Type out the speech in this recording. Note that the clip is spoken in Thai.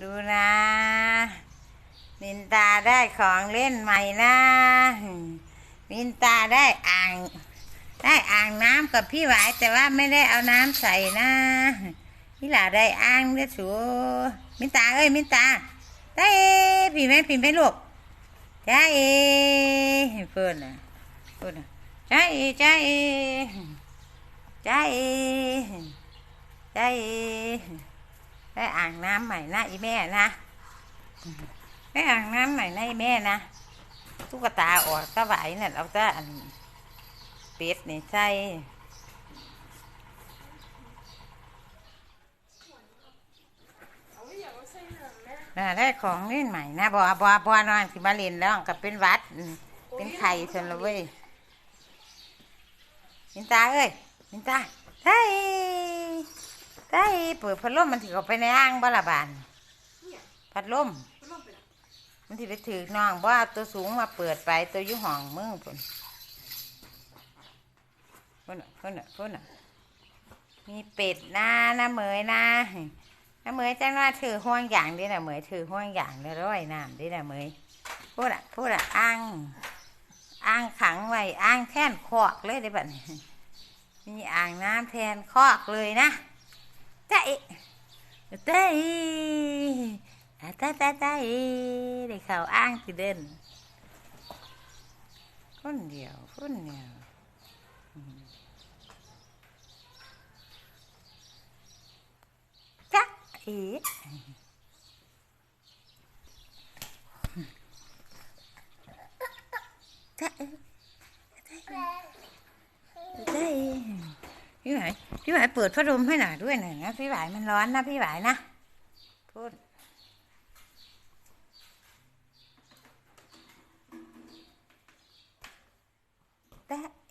ดูนะมินตาได้ของเล่นใหม่นะมินตาได้อ่าง ได้อ่างน้ำกับพี่หวายแต่ว่าไม่ได้เอาน้ำใส่นะพี่หลาได้อ่างเด้สูมินตาเอ้ยมินตา ได้พี่แม่พี่แม่ลูกจ้าเอเพื่อนน่ะเพื่อนน่ะจ้าเอจ้าเอจ้าเอจ้าเอ ได้อ่างน้ำใหม่นะอีแม่นะได้อ่างน้ำใหม่นะอีแม่นะตุ๊กตาออกตะไหวนั่นเอาแตะอันเป็ดนี่ใส่น่ะได้ของเล่นใหม่นะบัวบัวบัวนอนสิมาเล่นแล้วก็เป็นวัด เป็นไข่ส่วนละเว้ยมินตาเอ้ยมินตาไท้ ไท้เปิดพัดลมมันถือออกไปในอ่างบ้าละบานพัดลมมันที่ไปถือน้องว่าตัวสูงมาเปิดไปตัวยุ่ห้องมึงพุ่นพุ่นน่ะพุ่นน่ะพุ่นน่ะมีเป็ดนะนะเหมยนะนะเหมยจังว่าถือห่วงอย่างดินะเหมยถือห่วงอย่างเด้อร้อยน้ำดินะเหมยพูดอะพูดอะอ้างอ้างขังไว้อ้างแท่นคอกเลยได้บัดนี้มีอ่างน้ำแทนคอกเลยนะ เต้เต้อตาตาตาเอได้ข่าอ้างสิเด่นคนเดียวคนเดียวอืมจ๊ะเอ๋จ๊ะเอ๋จ๊ะเอ๋ พี่หวายพี่หวายเปิดพัดลมให้หน่อยด้วยหน่อยนะพี่หวายมันร้อนนะพี่หวายนะพูดแตะ